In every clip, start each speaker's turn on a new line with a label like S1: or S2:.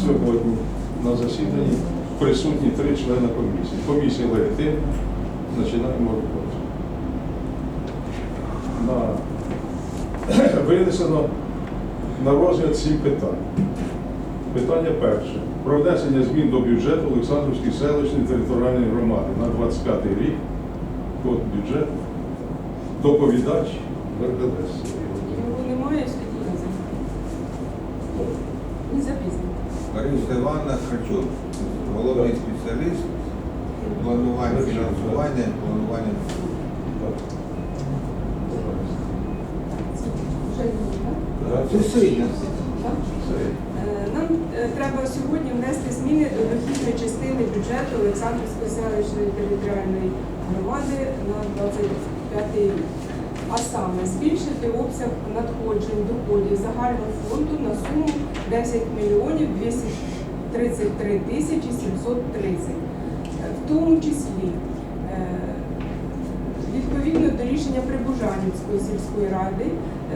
S1: сьогодні на засіданні присутні три члени комісії. Комісія легітимна. Починаємо роботу. На... Винесено на розгляд сім питань. Питання перше. Про внесення змін до бюджету Олександрівської селищної територіальної громади на 25 рік. Код бюджету. Доповідач Вергелес.
S2: Його немає сьогодні. Не запізно.
S3: Івановна Харчук, головний спеціаліст планування фінансування, планування.
S2: Е, Нам е, треба сьогодні внести зміни до дохідної частини бюджету Олександрівської селищної територіальної громади на 25 рік. А саме збільшити обсяг надходжень доходів загального фонду на суму 10 мільйонів 233 тисячі 730. Е, В тому числі е, відповідно до рішення Прибужанівської сільської ради,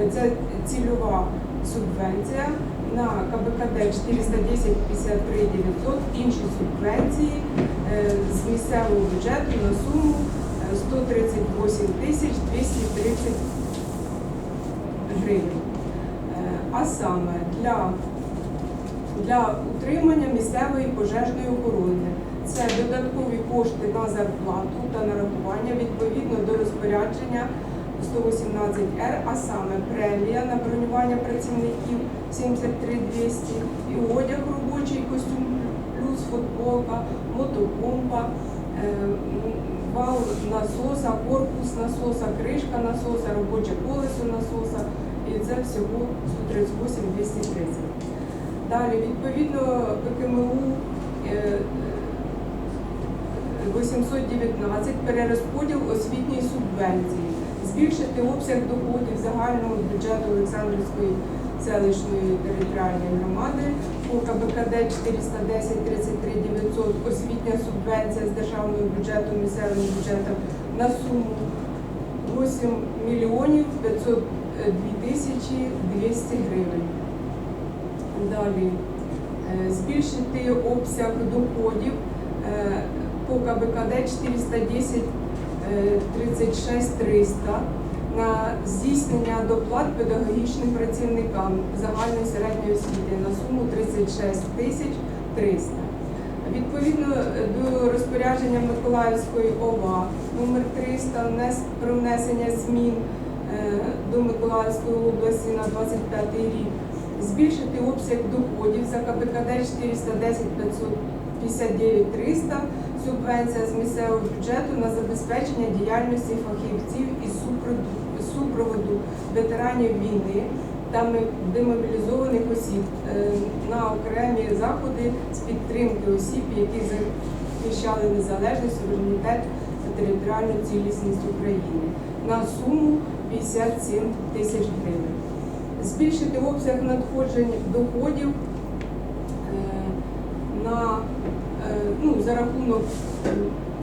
S2: е, це цільова субвенція на КБКД 410 53 900, інші субвенції е, з місцевого бюджету на суму е, 138 тисяч 230 гривень. Е, А саме для для утримання місцевої пожежної охорони. Це додаткові кошти на зарплату та нарахування відповідно до розпорядження 118Р, а саме премія на бронювання працівників 73 200 і одяг робочий костюм плюс футболка, мотопомпа, е, вал насоса, корпус насоса, кришка насоса, робоче колесо насоса. І це всього 138 230. Далі, відповідно, ПКМУ е, 819 перерозподіл освітньої субвенції, збільшити обсяг доходів загального бюджету Олександрівської селищної територіальної громади. По КБКД 410 33 900 освітня субвенція з державного бюджету місцевим бюджетом на суму 8 мільйонів 502 тисячі 200 гривень. Далі е, збільшити обсяг доходів е, по КБКД 410 е, 36 300 на здійснення доплат педагогічним працівникам загальної середньої освіти на суму 36 тисяч 300. Відповідно е, до розпорядження Миколаївської ОВА номер 300 про внесення змін до Миколаївської області на 25 рік збільшити обсяг доходів за КПКД 410 559 300, субвенція з місцевого бюджету на забезпечення діяльності фахівців із супроводу, ветеранів війни та демобілізованих осіб е, на окремі заходи з підтримки осіб, які захищали незалежність, суверенітет та територіальну цілісність України на суму 57 тисяч гривень збільшити обсяг надходжень доходів е, на, е, ну, за рахунок е,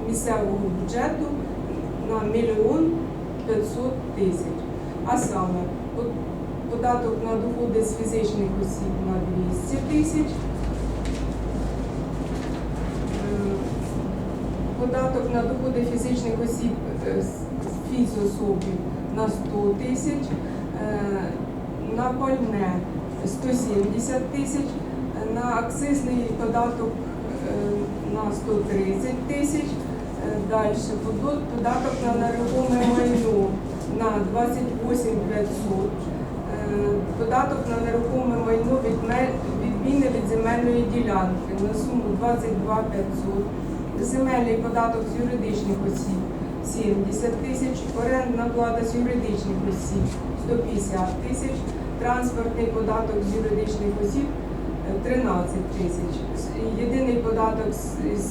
S2: місцевого бюджету на мільйон 500 тисяч. А саме податок на доходи з фізичних осіб на 200 тисяч, податок на доходи фізичних осіб з фізособів на 100 тисяч, на пальне 170 тисяч, на акцизний податок е, на 130 тисяч. Е, Далі податок на нерухоме майно на 28 500. Е, Податок на нерухоме майно відміни від земельної ділянки на суму 22 500. Земельний податок з юридичних осіб 70 тисяч, орендна плата з юридичних осіб 150 тисяч, транспортний податок з юридичних осіб е, 13 тисяч. Єдиний податок з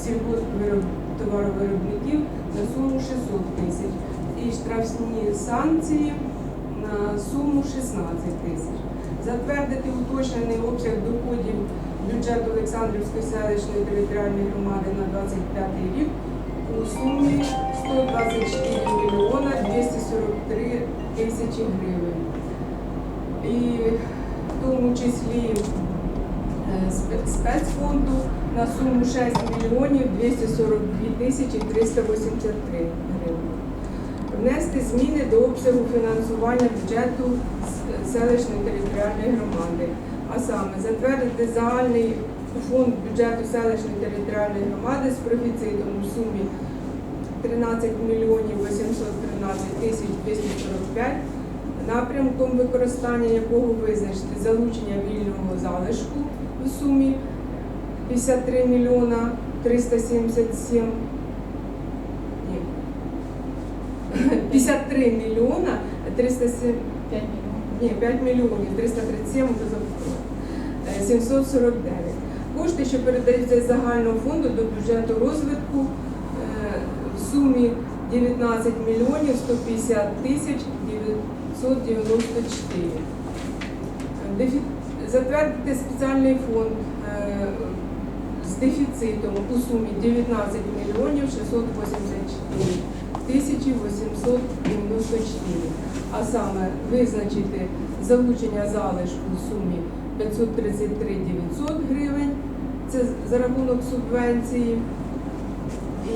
S2: сільгосптоваровиробників на суму 600 тисяч. І штрафні санкції на суму 16 тисяч. Затвердити уточнений обсяг доходів бюджету Олександрівської селищної територіальної громади на 25 рік у сумі 124 мільйона 243 тисячі гривень. І в тому числі е, спецфонду на суму 6 мільйонів 242 тисячі 383 гривні. Внести зміни до обсягу фінансування бюджету селищної територіальної громади, а саме затвердити загальний фонд бюджету селищної територіальної громади з профіцитом у сумі 13 мільйонів 813 тисяч 245, напрямком використання якого визначити залучення вільного залишку у сумі 53 мільйона 377 ні, 53 мільйона 307 ні, 5 мільйонів 337 то забула. Е, 749. Кошти, що передаються з загального фонду до бюджету розвитку е, в сумі 19 мільйонів 150 тисяч 994. Дефі- Затвердити спеціальний фонд з дефіцитом у сумі 19 мільйонів 684 тисячі 894. А саме визначити залучення залишку в сумі 533 900 гривень, це за рахунок субвенції, і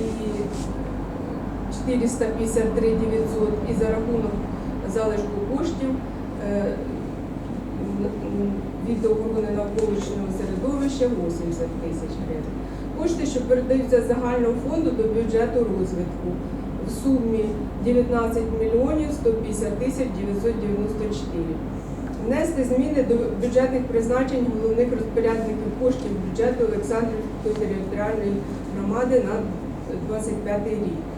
S2: 453 900 і за рахунок залишку коштів е, від охорони навколишнього середовища 80 тисяч гривень. Кошти, що передаються з загального фонду до бюджету розвитку в сумі 19 мільйонів 150 тисяч 994. Внести зміни до бюджетних призначень головних розпорядників коштів бюджету Олександрівської територіальної громади на 25 рік.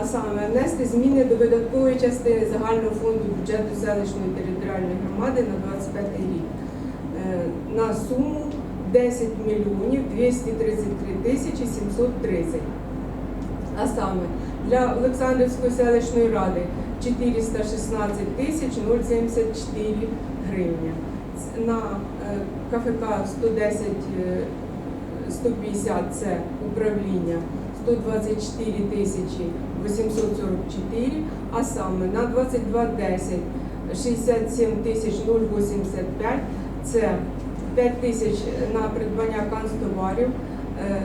S2: А саме внести зміни до видаткової частини загального фонду бюджету селищної територіальної громади на 25 рік е, на суму 10 мільйонів 233 тисячі 730. А саме для Олександрівської селищної ради 416 тисяч 074 гривня. На е, КФК 110 е, 150 це управління 124 тисячі 844, а саме на 2210 67 тисяч 085 це 5 тисяч на придбання канцтоварів, е,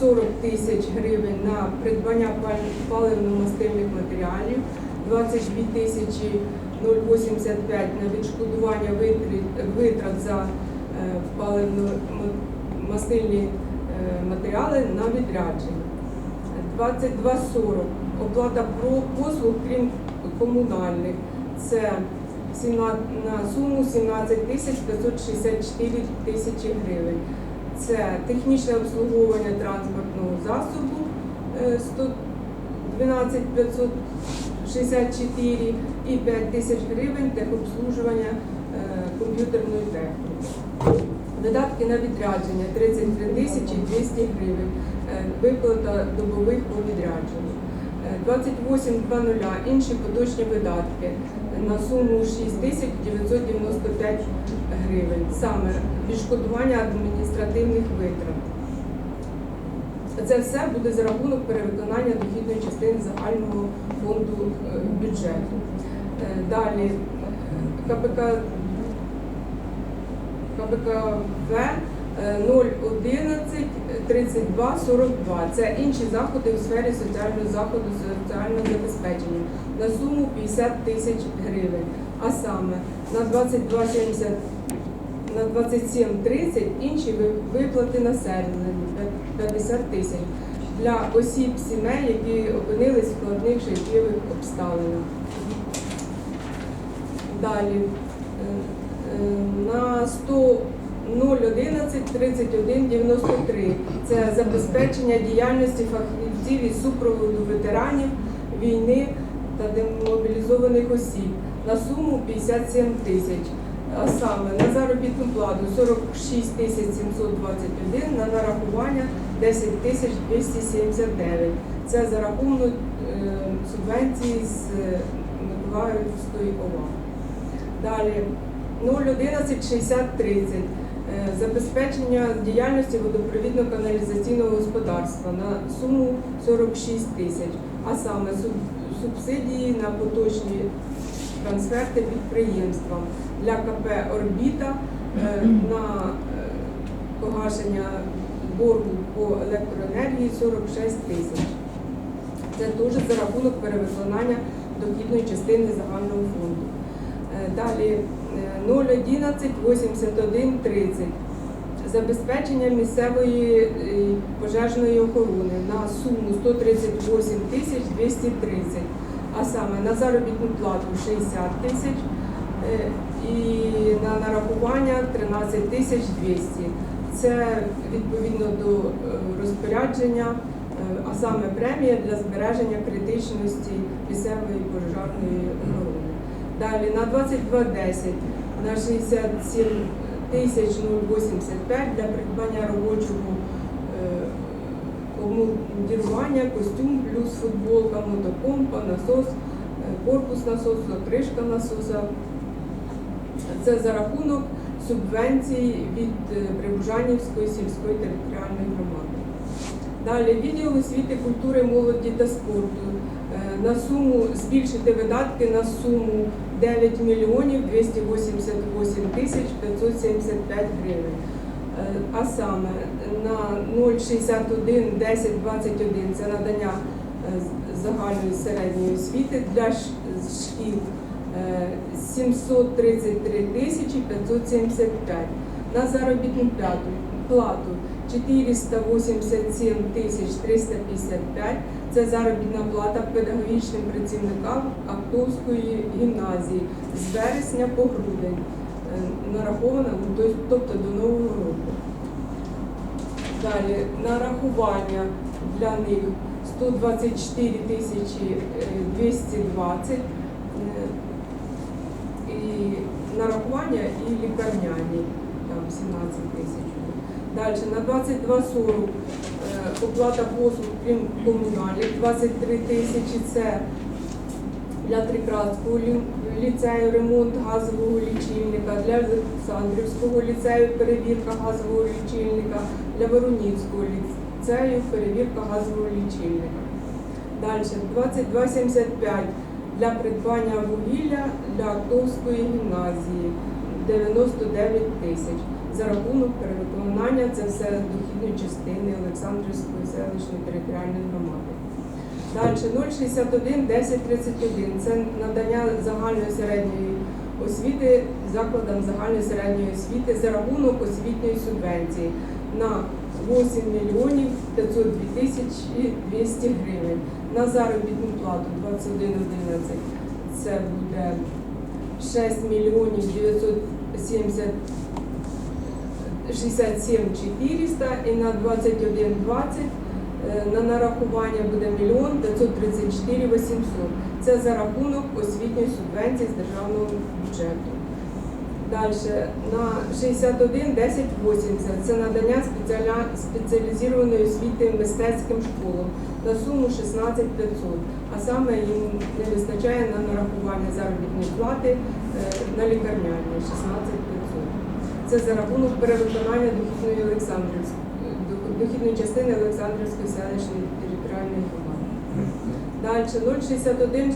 S2: 40 тисяч гривень на придбання паливно-мастильних матеріалів, 22 тисячі 085 на відшкодування витрат, витрат за е, паливно-мастильні е, матеріали на відрядження. 22,40 оплата послуг, крім комунальних. Це на суму 17 тисяч 564 тисячі гривень. Це технічне обслуговування транспортного засобу е, 112 564 і 5 тисяч гривень техобслужування е, комп'ютерної техніки. Видатки на відрядження 33 тисячі 200 гривень. Е, Виплата добових по відрядженню. Е, 28.00 інші поточні видатки на суму 6 тисяч 995 гривень. Саме відшкодування адміністративних витрат. Це все буде за рахунок перевиконання дохідної частини загального фонду е, бюджету. Далі КПК КБКВ е, 011 32 42. Це інші заходи у сфері соціального заходу соціального забезпечення на суму 50 тисяч гривень. А саме на 2270 на 27.30 інші виплати населенню 50 тисяч для осіб сімей, які опинились в складних життєвих обставинах. Далі е, е, на 100 011 31 93. Це забезпечення діяльності фахівців із супроводу ветеранів війни та демобілізованих осіб на суму 57 тисяч. А саме на заробітну плату 46 тисяч 721, на нарахування 10 тисяч 279. Це за рахунок е, субвенції з е, Миколаївської ОВА. Далі 011 60 30. Е, Забезпечення діяльності водопровідно-каналізаційного господарства на суму 46 тисяч, а саме суб- субсидії на поточні трансферти підприємствам для КП Орбіта е, на е, погашення боргу по електроенергії 46 тисяч. Це теж за рахунок перевиконання дохідної частини загального фонду. Далі 011 81 30 забезпечення місцевої е, пожежної охорони на суму 138 тисяч 230, а саме на заробітну плату 60 тисяч е, і на нарахування 13 тисяч 200. Це відповідно до е, розпорядження, а саме премія для збереження критичності місцевої пожежної охорони. Далі на 2210 на 67 тисяч 085 для придбання робочого е, обмундірування, костюм плюс футболка, мотопомпа, насос, е, корпус насосу, кришка насоса. Це за рахунок субвенцій від е, Прибужанівської сільської територіальної громади. Далі відділ освіти, культури, молоді та спорту. На суму збільшити видатки на суму 9 мільйонів 288 тисяч 575 гривень. Е, А саме на 061 10 21 це надання е, загальної середньої освіти для шкіл е, 733 тисячі 575. На заробітну плату 487 тисяч 355. Це заробітна плата педагогічним працівникам Актовської гімназії з вересня по грудень, е, нарахована, тобто до Нового року. Далі нарахування для них 124 тисячі е, 220 е, і нарахування і лікарняні там 17 тисяч. Далі на 22,40 е, оплата послуг крім комунальних 23 тисячі це для Трикратського ліцею ремонт газового лічильника, для Олександрівського ліцею перевірка газового лічильника, для Воронівського ліцею перевірка газового лічильника. Далі 22,75 для придбання вугілля для Актовської гімназії 99 тисяч. За рахунок перевиконання це все дохідної частини Олександрівської селищної територіальної громади. Далі 061 10 31 це надання загальної середньої освіти закладам загальної середньої освіти за рахунок освітньої субвенції на 8 мільйонів 502 тисячі 200 гривень. На заробітну плату 2111 це буде 6 мільйонів 970 67 400 і на 21 20 е, на нарахування буде мільйон 534 800. Це за рахунок освітньої субвенції з державного бюджету. Далі на 61 10 80 це надання спеціалізованої освіти мистецьким школам на суму 16 500, а саме їм не вистачає на нарахування заробітної плати е, на лікарняні 16 500. Це за рахунок перевиконання дохідної Олександрівської дохідної частини Олександрівської селищної територіальної громади. Далі 061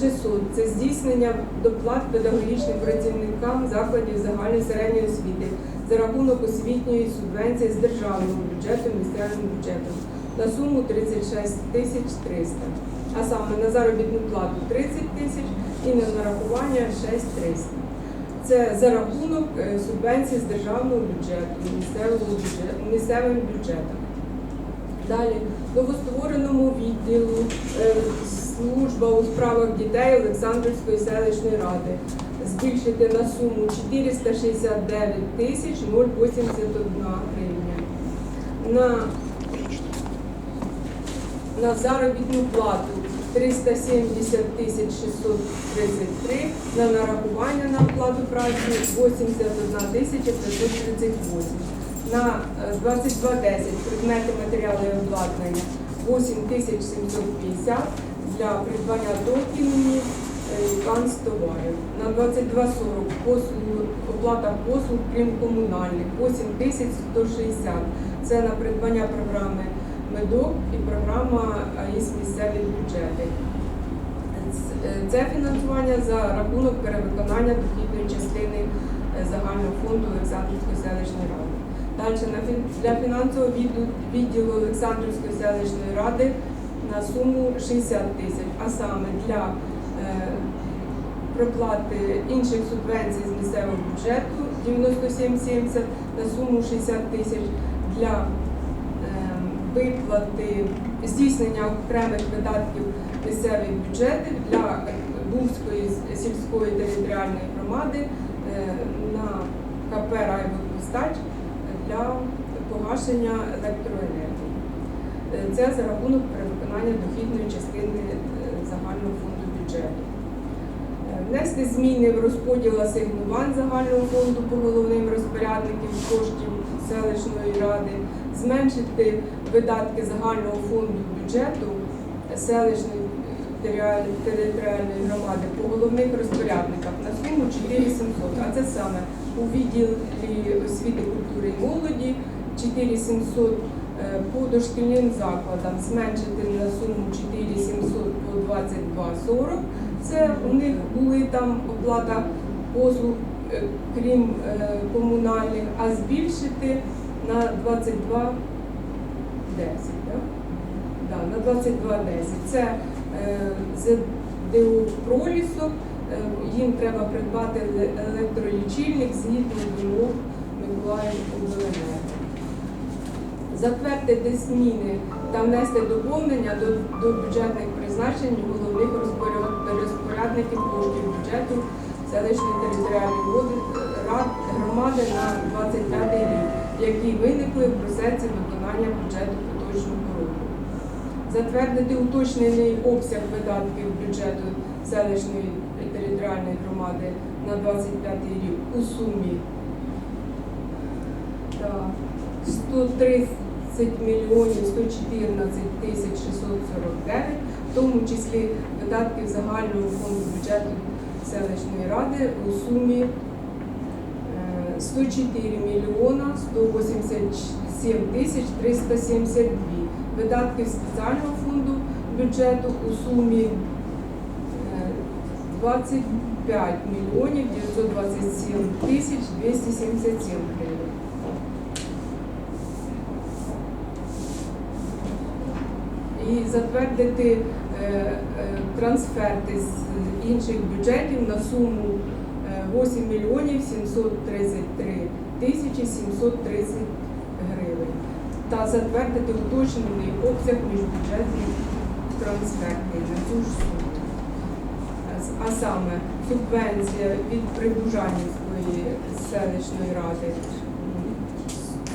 S2: 600 – це здійснення доплат педагогічним працівникам закладів загальної середньої освіти за рахунок освітньої субвенції з державного бюджету місцевим бюджетом на суму 36 тисяч 300, а саме на заробітну плату 30 тисяч і на нарахування 6 300. Це за рахунок е, субвенцій з державного бюджету, місцевого бюджету, місцевим бюджетом. Далі новоствореному відділу е, служба у справах дітей Олександрівської селищної ради збільшити на суму 469 тисяч 081 гривня. На, на заробітну плату 370 тисяч 633, на нарахування на оплату праці 81 тисяча 538. На е, 2210 предмети матеріали і обладнання 8750 для придбання докімені і канцтоварів. На 2240 послуг, оплата послуг крім комунальних 8160. Це на придбання програми медок і програма АІС бюджети. Е, Це фінансування за рахунок перевиконання дохідної частини е, загального фонду Олександрівської селищної ради. Далі для фінансового відділу, Олександрівської селищної ради на суму 60 тисяч, а саме для е, проплати інших субвенцій з місцевого бюджету 97,70 на суму 60 тисяч для виплати здійснення окремих видатків місцевих бюджетів для Бувської сільської територіальної громади е, на КП «Райводостач» для погашення електроенергії. Е, Це за рахунок перевиконання дохідної частини е, загального фонду бюджету. Внести зміни в розподіл асигнувань загального фонду по головним розпорядникам коштів селищної ради, зменшити видатки загального фонду бюджету селищної територіальної громади по головних розпорядниках на суму 4700. А це саме у відділі освіти, культури і молоді 4700 е, по дошкільним закладам зменшити на суму 4700 по 2240. Це у них були там оплата послуг, крім е, комунальних, а збільшити на 22 10. Да, на 22.10. Це е, ЗДО пролісок, е, їм треба придбати електролічильник згідно вимог Миколаївобленерго. Затвердити зміни та внести доповнення до, до бюджетних призначень головних розпорядників коштів бюджету селищної територіальної громади на 25 рік, які виникли в процесі виконання бюджету поточного року. Затвердити уточнений обсяг видатків бюджету селищної територіальної громади на 25 рік у сумі 130 мільйонів 114 тисяч 649, в тому числі видатків загального фонду бюджету селищної ради у сумі е, 104 мільйона 187 тисяч 372. Видатків спеціального фонду бюджету у сумі е, 25 мільйонів 927 тисяч 277 гривень. І затвердити е, е, трансферти з інших бюджетів на суму е, 8 мільйонів 733 тисячі 730 гривень та затвердити уточнений обсяг міжбюджетних трансфертів на цю ж суму. А саме субвенція від Прибужанівської селищної ради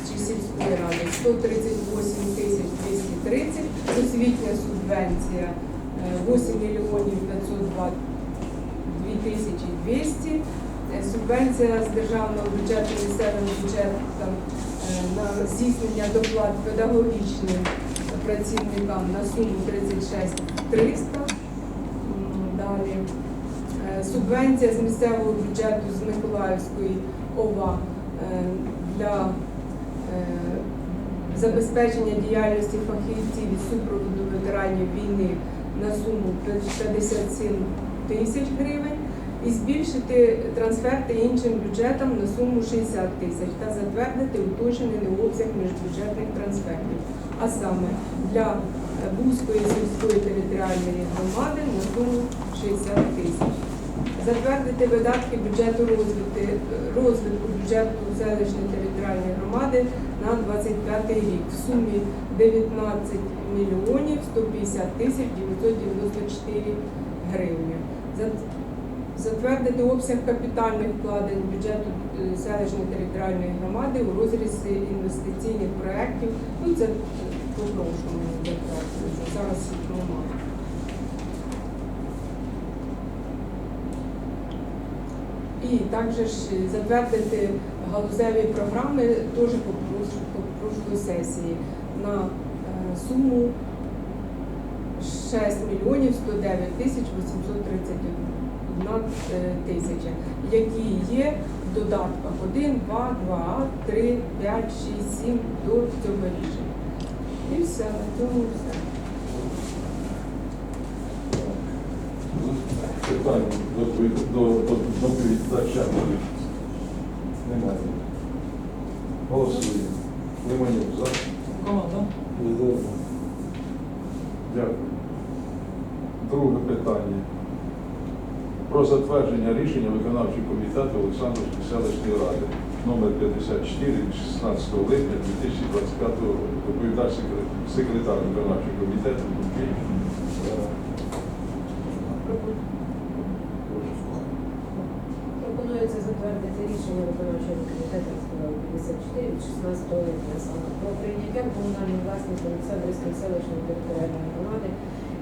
S2: чи сільської ради 138 тисяч 230, освітня субвенція е, 8 мільйонів 502 тисячі 200, Е, субвенція з державного бюджету місцевим бюджетом е, на здійснення доплат педагогічним працівникам на суму 36 300. Далі. Е, субвенція з місцевого бюджету з Миколаївської ОВА е, для е, забезпечення діяльності фахівців із супроводу ветеранів війни на суму 57 тисяч гривень і збільшити трансферти іншим бюджетам на суму 60 тисяч та затвердити уточнений обсяг міжбюджетних трансфертів, а саме для Бузької сільської територіальної громади на суму 60 тисяч. Затвердити видатки бюджету розвитку, розвитку бюджету селищної територіальної громади на 25 рік в сумі 19 мільйонів 150 тисяч 994 гривні. Затвердити обсяг капітальних вкладень бюджету е, селищної територіальної громади у розрізі інвестиційних проєктів. Ну, це по-прошлому затверджується, зараз немає. І також затвердити галузеві програми теж по прош- сесії на суму 6 мільйонів 109 тисяч 831 е, тисяча, які є в додатках 1, 2, 2А, 3, 5, 6, 7 до цього рішення. І все, на цьому все.
S1: Питання до, до, до, доповідача. Немає. Голосуємо. Лиманюк за.
S4: Команда.
S1: Дякую. Друге питання. Про затвердження рішення виконавчого комітету Олександрівської селищної ради номер 54 від 16 липня 2025 року. Доповідав секретар виконавчого комітету Дубкий.
S5: Затвердити рішення виконавчого комітету сказали 54 від 16 липня. Саме про прийняття комунальної власності Олександрівської селищної територіальної громади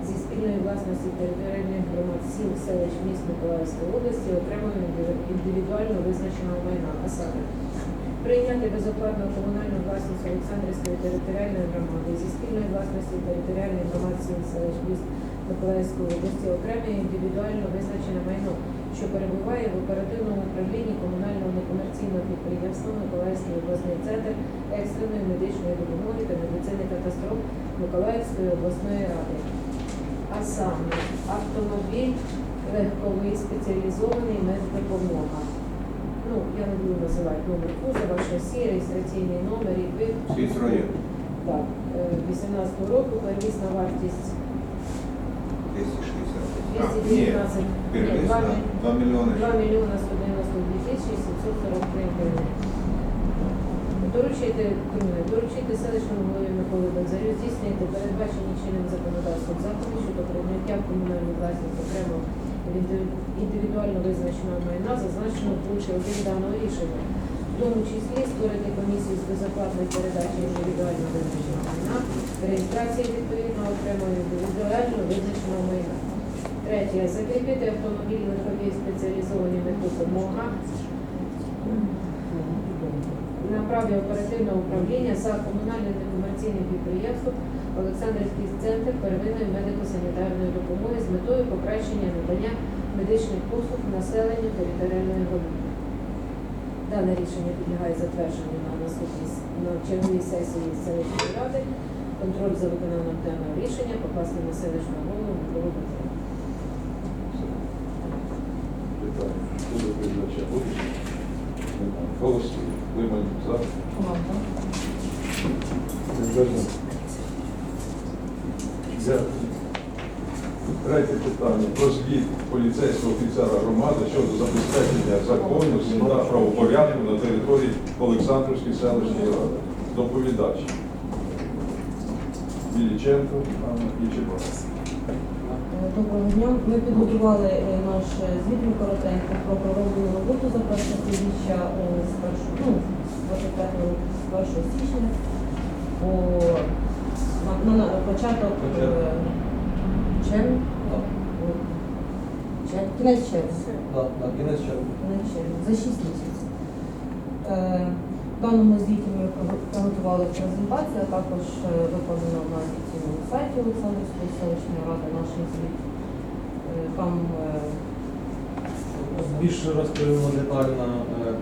S5: зі спільної власності територіальних громад сіл, селищ, міст Миколаївської області окремого індивідуально визначеного майна, а саме прийняти безоплатно комунальну власність Олександрівської територіальної громади зі спільної власності територіальних громад сіл, селищ, міст Миколаївської області окреме індивідуально визначене майно, що перебуває в оперативному управлінні комунального некомерційного підприємства Миколаївський обласний центр екстреної медичної допомоги та медицини катастроф Миколаївської обласної ради. А саме автомобіль легковий спеціалізований меддопомога. Ну, я не буду називати номер кузова, шасі, реєстраційний номер і. Так, е, 18 року первісна вартість
S3: 260. А,
S5: 219,
S3: ні,
S5: ні, 2
S3: 2 мільйони.
S5: 2 мільйона 192 тисячі 743 гривень. Доручити, доручити селищному голові Миколи Бензарю здійснити передбачені чинним законодавством заходи щодо прийняття в комунальну власність окремо індиві- індивідуально визначеного майна, зазначеного в пункті 1 даного рішення, в тому числі створити комісію з безоплатної передачі індивідуально визначеного майна, реєстрації відповідно окремо індивідуально визначеного майна. Третє. Закріпити автомобіль легкові спеціалізовані допомога на праві оперативного управління за комунальним некомерційним підприємством Олександрівський центр первинної медико-санітарної допомоги з метою покращення надання медичних послуг населенню територіальної громади. Дане рішення підлягає затвердженню на наступній на черговій сесії селищної ради. Контроль за виконанням даного рішення покласти на селищного голову Миколу Бондаря.
S1: Питання. Буде? Немає. Голосує. Лиманюк за.
S4: Команда.
S1: Бездорожна. Дякую. Третє питання. Про звіт поліцейського офіцера громади щодо забезпечення законності та правопорядку на території Олександрівської селищної ради. Доповідач. Біліченко, Анна Ічеба.
S6: Доброго дня. Ми підготували е, наш е, звіт коротенько про пророблену роботу за перше півріччя е, з першого, ну, 25 року, з 1 січня по на, на, на початок червня. Кінець червня.
S4: Кінець червня.
S6: За 6 місяців. В даному звіті ми приготували презентацію, а також е, викладено на офіційному сайті Олександрівської селищної ради наш звіт. Е, Там е,
S4: Більш розповімо детально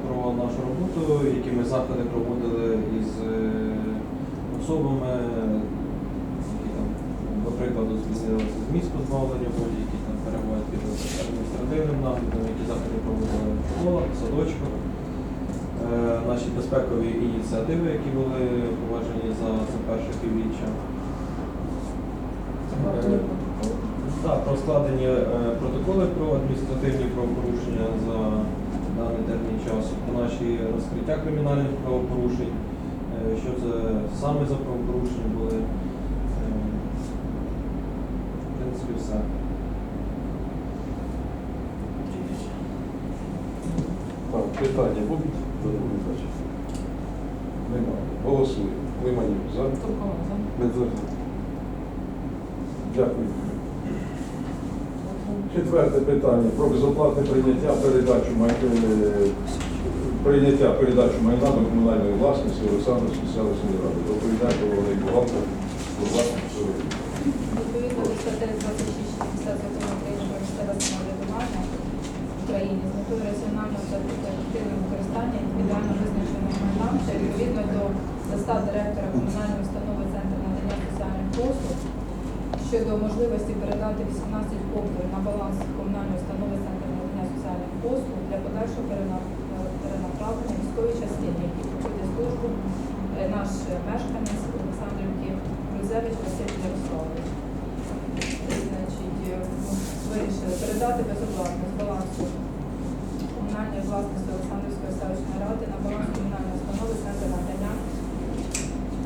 S4: про нашу роботу, які ми заходи проводили із особами, які там, до прикладу, звільнилися з місць позбавлення волі, які там перебувають під адміністративним наглядом, які заходи проводили в школах, в садочках. Е, Наші безпекові ініціативи, які були поважені за, за перше півріччя. Е. Так, про складені е, протоколи про адміністративні правопорушення за даний термін часу, про наші розкриття кримінальних правопорушень, що це саме за правопорушення були. В принципі, все.
S1: Так, питання будуть до доповідача? Немає. Голосує. Лиманюк за.
S4: Команда.
S1: Бездорожна. Дякую. Четверте питання про безоплатне прийняття передачу е, прийняття передачу майна до комунальної власності Олександрівської селищної ради. Доповідає головний бухгалтер Бурлак Сорокін.
S7: Відповідно до статей 26 60 закону України про місцеве самоврядування в Україні метою раціонального та ефективного використання індивідуально визначеного майна та відповідно до застав директора комунальної установи Центр надання соціальних послуг щодо можливості передати 18 коптів на баланс комунальної установи Центр надання соціальних послуг для подальшого перенаправлення військової частини, які проходять службу е, наш мешканець Олександрівки Грузевич Василь Ярославович. Е, вирішили передати безоплатно з балансу комунальної власності Олександрівської селищної ради на баланс комунальної установи центр надання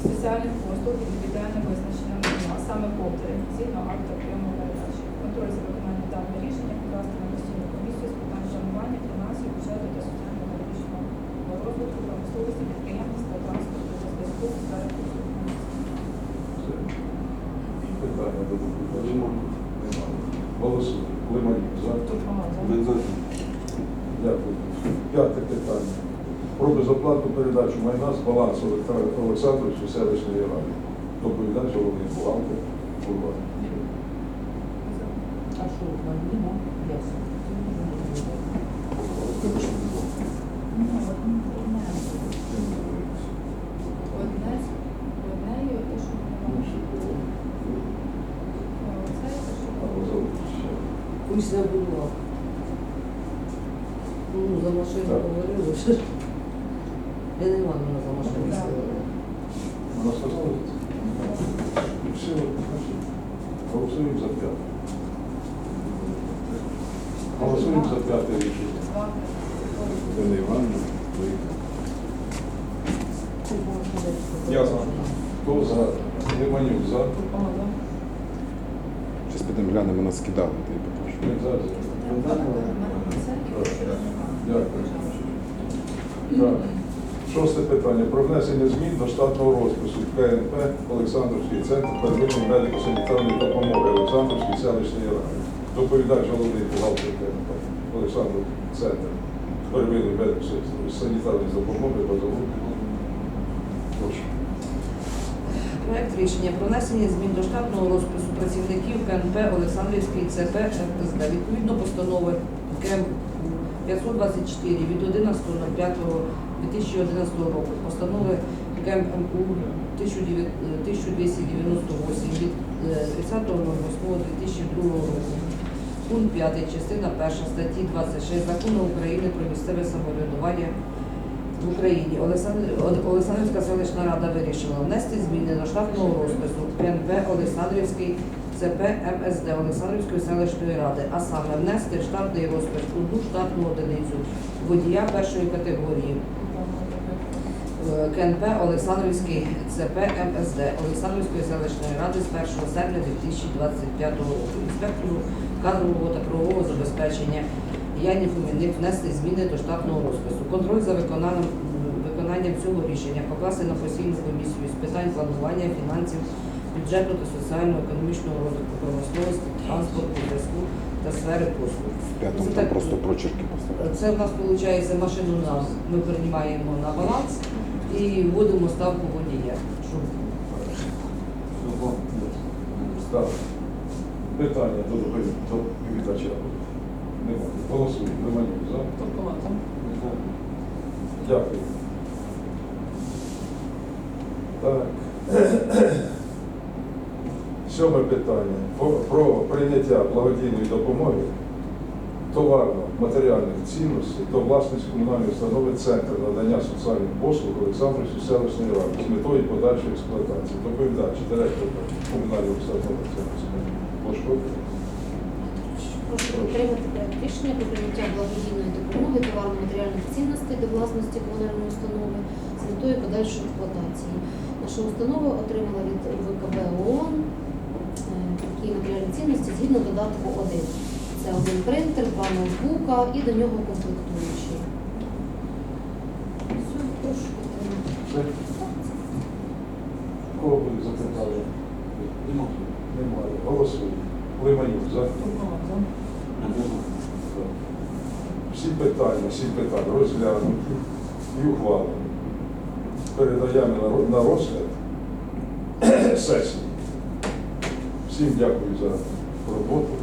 S7: спеціальних послуг індивідуально визначеним а саме повтори, згідно акту прийому передачі. Контроль за виконанням даного рішення покласти на постійну комісію з питань планування, фінансів, бюджету та соціально-економічного розвитку, промисловості, підприємництва, транспорту та зв'язку в сфері послуг.
S1: Все. Питання до доповідача? Немає. Голосуємо. Лиманюк за. Дякую. П'яте питання. Про безоплатну передачу майна з балансу Олександр- Олександрівської селищної ради. Доповідач головний бухгалтер. Бурбак.
S6: А що, Мальвіна? Ясно.
S7: Одне, одне і те, що ми
S1: Так.
S6: сказала.
S1: Вона стосується. Все, голосуємо за п'яте. Голосуємо за п'яте рішення. Ірина Івановна.
S3: Я за.
S1: Хто за? Лиманюк за.
S8: Щось підемо глянемо, нас скидали, то я покажу.
S1: Ми за. Дякую. Так. Шосте питання. Про внесення змін до штатного розпису КНП Олександрівський центр первинної медико-санітарної допомоги Олександрівської селищної ради. Доповідач головний бухгалтер КНП Олександр Центр первинної медико-санітарної допомоги Базовук. Прошу.
S9: Проект рішення про внесення змін до штатного розпису працівників КНП Олександрівський ЦП ФСД відповідно постанови КМ 524 від 11.05.2011 року, постанови КМУ 1298 від е, 30.08.2002 року. Пункт 5, частина 1 статті 26 Закону України про місцеве самоврядування в Україні Олександр- Олександрівська селищна рада вирішила внести зміни до штатного розпису. КНП Олександрівський ЦП МСД Олександрівської селищної ради, а саме внести штатний розпис одну штатну одиницю водія першої категорії е, КНП Олександрівський ЦП МСД Олександрівської селищної ради з 1 серпня 2025 року. Інспектору кадрового та правового забезпечення Яні Фоміник внести зміни до штатного розпису. Контроль за виконанням, виконанням цього рішення покласти на постійну комісію з питань планування фінансів, бюджету та соціально-економічного розвитку промисловості, транспорту, зв'язку та сфери послуг.
S8: Там
S9: так,
S8: просто прочерки поставили.
S9: Це в нас виходить машину нам ми приймаємо на баланс і вводимо ставку водія. Щоб
S1: Ставимо. Питання до допові- до доповідача. Немає. Голосуємо. Лиманюк за. Дякую. Так. Сьоме питання. Про, прийняття благодійної допомоги товарно-матеріальних цінностей до власності комунальної установи Центр надання соціальних послуг Олександрівської селищної ради з метою подальшої експлуатації. Доповідач, директор комунальної установи Центр Бошко.
S10: Прошу підтримати проект рішення про прийняття благодійної допомоги товарно-матеріальних цінностей до власності комунальної установи з метою подальшої експлуатації. Наша установа отримала від ВКБ ООН такі матеріальні цінності згідно додатку 1. Це один принтер, два ноутбука і до нього комплектуючі. Все, прошу підтримати.
S1: Кого буде запитання? Немає. Голосуємо. Лиманюк за. Всі питання, всі питання розглянуті і ухвалені. Передаємо на розгляд сесії. Всім дякую за роботу.